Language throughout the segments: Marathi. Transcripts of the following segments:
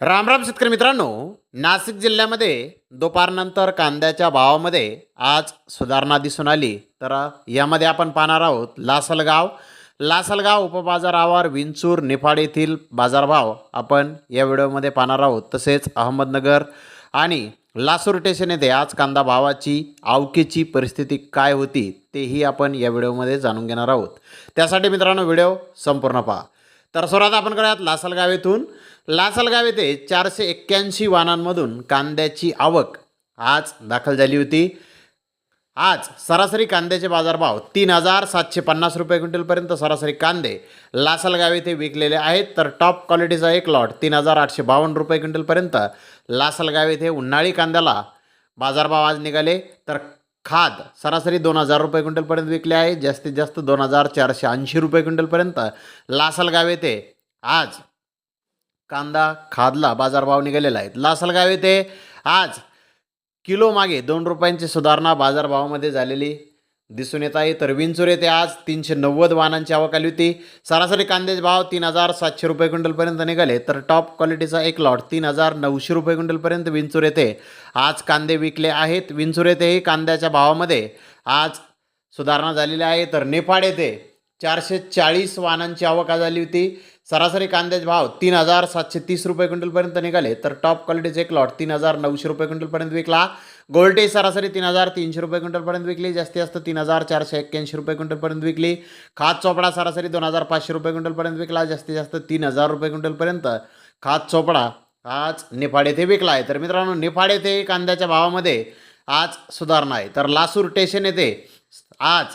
रामराम शेतकरी मित्रांनो. नाशिक जिल्ह्यामध्ये दुपारनंतर कांद्याच्या भावामध्ये आज सुधारणा दिसून आली. तर यामध्ये आपण पाहणार आहोत लासलगाव. लासलगाव उपबाजारावर विंचूर निफाड येथील बाजारभाव आपण या व्हिडिओमध्ये पाहणार आहोत. तसेच अहमदनगर आणि लासूर स्टेशन येथे आज कांदा भावाची आवकेची परिस्थिती काय होती तेही आपण या व्हिडिओमध्ये जाणून घेणार आहोत. त्यासाठी मित्रांनो व्हिडिओ संपूर्ण पहा. तर सर्वात आपण करूयात लासलगाव येथून. लासलगाव येथे चारशे एक्क्याऐंशी वाहनांमधून कांद्याची आवक आज दाखल झाली होती. आज सरासरी कांद्याचे बाजारभाव तीन हजार सातशे पन्नास रुपये क्विंटलपर्यंत सरासरी कांदे लासलगाव येथे विकलेले आहेत. तर टॉप क्वालिटीचा एक लॉट तीन हजार आठशे बावन्न रुपये क्विंटलपर्यंत लासलगाव येथे उन्हाळी कांद्याला बाजारभाव आज निघाले. तर खाद सरासरी दोन हजार रुपये क्विंटलपर्यंत विकले आहे. जास्तीत जास्त दोन हजार चारशे ऐंशी रुपये क्विंटलपर्यंत लासलगाव येथे आज कांदा खादला बाजारभाव निघालेला आहे. लासलगाव येथे आज किलो मागे दोन रुपयांची सुधारणा बाजारभावामध्ये झालेली दिसून येत आहे. तर विंचूर येथे आज तीनशे नव्वद वाहनांची आवक आली होती. सरासरी कांद्याचे भाव तीन हजार सातशे रुपये क्विंटलपर्यंत निघाले. तर टॉप क्वालिटीचा एक लॉट तीन हजार नऊशे रुपये क्विंटलपर्यंत विंचूर येथे आज कांदे विकले आहेत. विंचूर येथेही कांद्याच्या भावामध्ये आज सुधारणा झालेली आहे. तर नेपाळ येथे चारशे चाळीस वाहनांची आवक आज झाली होती. सरासरी कांद्याचे भाव तीन हजार सातशे तीस रुपये क्विंटलपर्यंत निघाले. तर टॉप क्वालिटीचे एक लॉट तीन हजार नऊशे रुपये क्विंटलपर्यंत विकला. गोल्टे सरासरी तीन हजार तीनशे रुपये क्विंटलपर्यंत विकली. जास्तीत जास्त तीन हजार चारशे एक्क्याऐंशी रुपये क्विंटलपर्यंत विकली. खात चोपडा सरासरी दोन हजार पाचशे रुपये क्विंटलपर्यंत विकला. जास्तीत जास्त तीन हजार रुपये क्विंटलपर्यंत खात चोपडा आज निफाड येथे विकला आहे. तर मित्रांनो निफाड येथे कांद्याच्या भावामध्ये आज सुधारणा आहे. तर लासूर स्टेशन येथे आज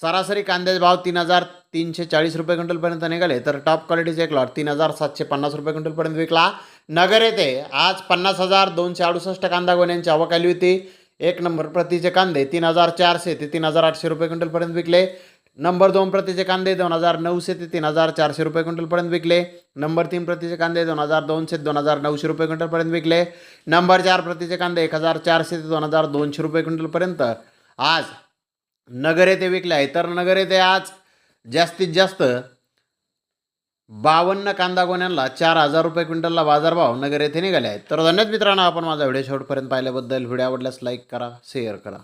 सरासरी कांद्याचे भाव तीन हजार तीनशे चाळीस रुपये क्विंटलपर्यंत निघाले. तर टॉप क्वालिटीचे एक लॉट तीन हजार सातशे पन्नास रुपये क्विंटलपर्यंत विकला. नगर येथे आज पन्नास हजार दोनशे अडुसष्ट कांदा गोण्यांची आवक आली होती. एक नंबर प्रतीचे कांदे तीन हजार चारशे ते तीन हजार आठशे रुपये क्विंटलपर्यंत विकले. नंबर दोन प्रतीचे कांदे दोन हजार नऊशे ते तीन हजार चारशे रुपये क्विंटलपर्यंत विकले. नंबर तीन प्रतीचे कांदे दोन हजार दोनशे दोन हजार नऊशे रुपये क्विंटलपर्यंत विकले. नंबर चार प्रतीचे कांदे एक हजार चारशे ते दोन हजार दोनशे रुपये क्विंटलपर्यंत. आज नगर येथे विकले आहे तर नगर येथे आज जास्तीत जास्त बावन्न कांदा गोण्यांना चार हजार रुपये क्विंटलला बाजारभाव नगर येथे निघाले आहेत. तर धन्यवाद मित्रांनो आपण माझा व्हिडिओ शेवटपर्यंत पाहिल्याबद्दल. व्हिडिओ आवडल्यास लाईक करा शेअर करा.